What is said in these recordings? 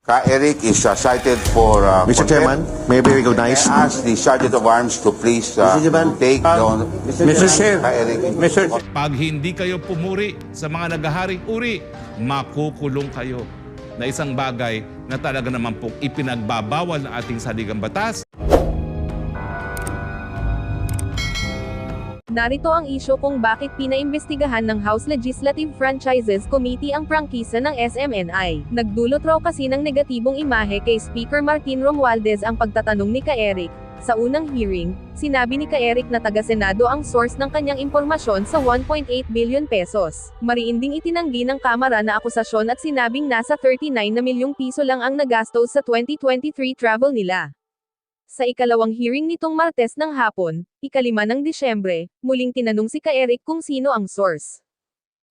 Ka Eric is uh, cited for uh, Mr. contempt. Chairman, may be recognized. I ask the Sergeant of Arms to please uh, Mr. Chairman. take down Mr. Chair, Ka Eric. Mr. Pag hindi kayo pumuri sa mga nagaharing uri, makukulong kayo na isang bagay na talaga naman po ipinagbabawal ng ating saligang batas. Narito ang isyo kung bakit pinaimbestigahan ng House Legislative Franchises Committee ang prangkisa ng SMNI. Nagdulot raw kasi ng negatibong imahe kay Speaker Martin Romualdez ang pagtatanong ni Ka-Eric. Sa unang hearing, sinabi ni Ka-Eric na taga-Senado ang source ng kanyang impormasyon sa 1.8 billion pesos. Mariinding itinanggi ng Kamara na akusasyon at sinabing nasa 39 na milyong piso lang ang nagastos sa 2023 travel nila. Sa ikalawang hearing nitong Martes ng hapon, ikalima ng Disyembre, muling tinanong si Ka-Eric kung sino ang source.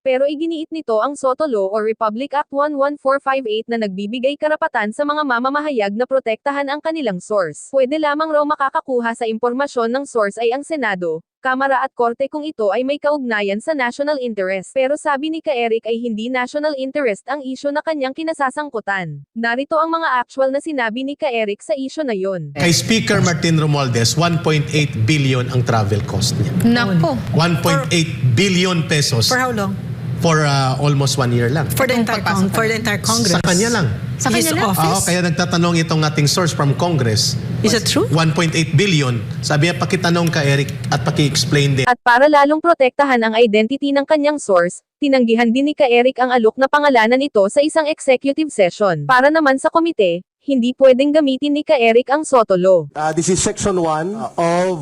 Pero iginiit nito ang Soto Law o Republic Act 11458 na nagbibigay karapatan sa mga mamamahayag na protektahan ang kanilang source. Pwede lamang raw makakakuha sa impormasyon ng source ay ang Senado, Kamara at Korte kung ito ay may kaugnayan sa national interest. Pero sabi ni Ka-Eric ay hindi national interest ang isyo na kanyang kinasasangkutan. Narito ang mga actual na sinabi ni Ka-Eric sa isyo na yon. Kay Speaker Martin Romualdez, 1.8 billion ang travel cost niya. Nako. 1.8 billion pesos For how long? for uh, almost one year lang. For the entire con- for the entire Congress. Sa kanya lang. Sa His kanya lang? Oo, kaya nagtatanong itong ating source from Congress. Is it true? 1.8 billion. Sabi niya, pakitanong ka Eric at paki-explain din. At para lalong protektahan ang identity ng kanyang source, tinanggihan din ni Ka-Eric ang alok na pangalanan ito sa isang executive session. Para naman sa komite, hindi pwedeng gamitin ni Ka-Eric ang Soto Law. Uh, this is section 1 of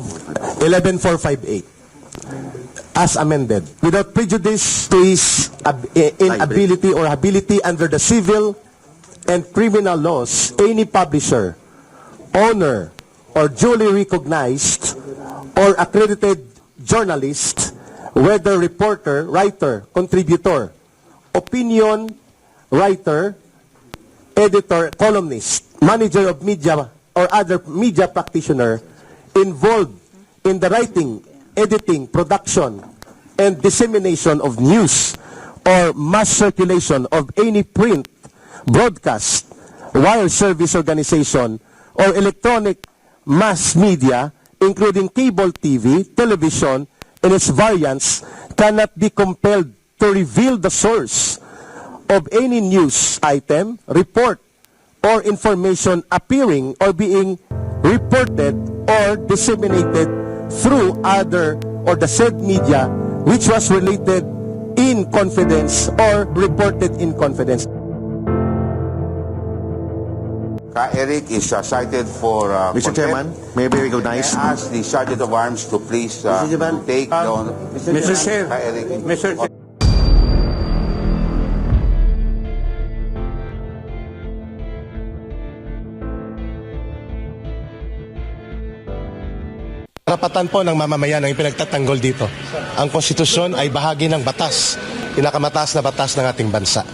11458 as amended without prejudice to his ab- eh, inability or ability under the civil and criminal laws any publisher owner or duly recognized or accredited journalist whether reporter writer contributor opinion writer editor, columnist, manager of media or other media practitioner involved in the writing, editing, production, and dissemination of news or mass circulation of any print, broadcast, wire service organization, or electronic mass media, including cable TV, television, and its variants, cannot be compelled to reveal the source of any news item, report, or information appearing or being reported or disseminated through other or the said media which was related in confidence or reported in confidence. Ka Eric is uh, cited for uh, Mr. contempt. Chairman, may be recognized. I ask the Sergeant of Arms to please uh, Mr. Chairman. take down Mr. Chair, Ka Eric. Mr. Chair. Karapatan po ng mamamayan ang ipinagtatanggol dito. Ang konstitusyon ay bahagi ng batas, pinakamataas na batas ng ating bansa.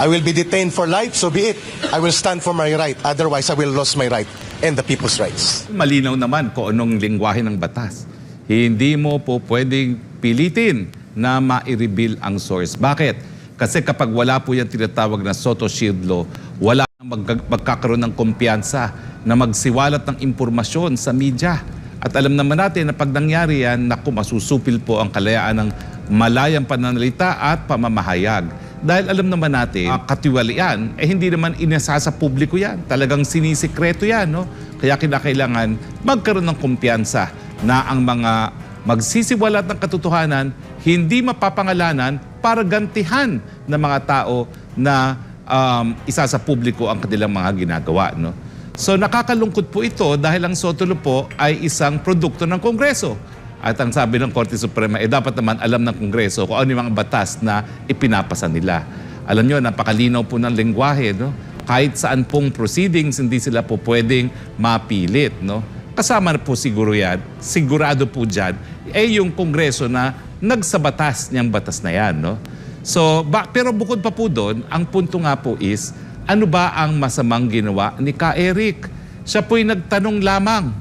I will be detained for life, so be it. I will stand for my right. Otherwise, I will lose my right and the people's rights. Malinaw naman kung anong lingwahe ng batas. Hindi mo po pwedeng pilitin na ma-reveal ang source. Bakit? Kasi kapag wala po yung tinatawag na Soto Shield Law, wala mag- magkakaroon ng kumpiyansa na magsiwalat ng impormasyon sa media. At alam naman natin na pag nangyari yan, naku, masusupil po ang kalayaan ng malayang pananalita at pamamahayag. Dahil alam naman natin, ang katiwalian, eh hindi naman inasa sa publiko yan. Talagang sinisikreto yan, no? Kaya kinakailangan magkaroon ng kumpiyansa na ang mga magsisiwalat ng katotohanan, hindi mapapangalanan para gantihan ng mga tao na um, isa sa publiko ang kanilang mga ginagawa, no? So nakakalungkot po ito dahil ang Sotolo po ay isang produkto ng Kongreso. At ang sabi ng Korte Suprema, eh dapat naman alam ng Kongreso kung ano yung mga batas na ipinapasa nila. Alam nyo, napakalinaw po ng lengguwahe, no? Kahit saan pong proceedings, hindi sila po pwedeng mapilit, no? Kasama po siguro yan, sigurado po dyan, eh yung Kongreso na nagsabatas niyang batas na yan, no? So, ba, pero bukod pa po doon, ang punto nga po is, ano ba ang masamang ginawa ni Ka Eric? Siya po'y nagtanong lamang.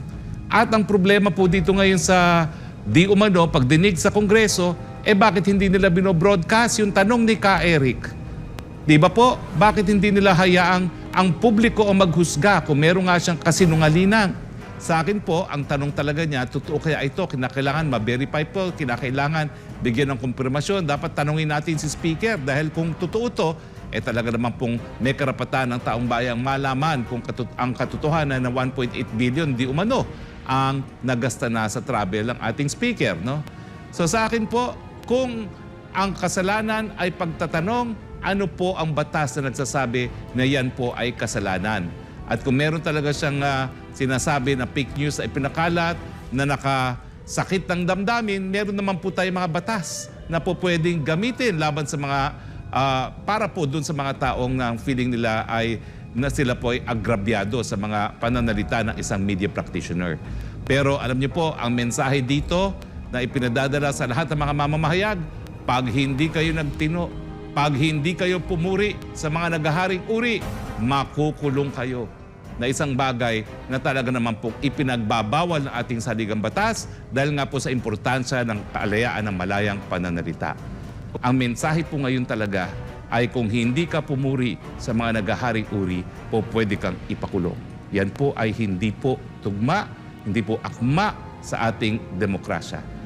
At ang problema po dito ngayon sa di umano, pagdinig sa Kongreso, eh bakit hindi nila binobroadcast yung tanong ni Ka Eric? Di ba po? Bakit hindi nila hayaang ang publiko ang maghusga kung meron nga siyang kasinungalingan. Sa akin po, ang tanong talaga niya, totoo kaya ito, kinakailangan ma-verify po, kinakailangan bigyan ng kumpirmasyon. Dapat tanungin natin si Speaker dahil kung totoo to, eh talaga naman pong may karapatan ng taong bayang malaman kung katut- ang katotohanan ng 1.8 billion di umano ang nagasta na sa travel ng ating speaker. No? So sa akin po, kung ang kasalanan ay pagtatanong, ano po ang batas na nagsasabi na yan po ay kasalanan? At kung meron talaga siyang ah, sinasabi na fake news ay pinakalat, na nakasakit ng damdamin, meron naman po tayong mga batas na po pwedeng gamitin laban sa mga, ah, para po dun sa mga taong na ang feeling nila ay na sila po ay agrabyado sa mga pananalita ng isang media practitioner. Pero alam niyo po, ang mensahe dito na ipinadadala sa lahat ng mga mamamahayag, pag hindi kayo nagtino, pag hindi kayo pumuri sa mga nagaharing uri, makukulong kayo na isang bagay na talaga naman po ipinagbabawal ng ating saligang batas dahil nga po sa importansya ng kaalayaan ng malayang pananalita. Ang mensahe po ngayon talaga ay kung hindi ka pumuri sa mga nagaharing uri, po pwede kang ipakulong. Yan po ay hindi po tugma, hindi po akma sa ating demokrasya.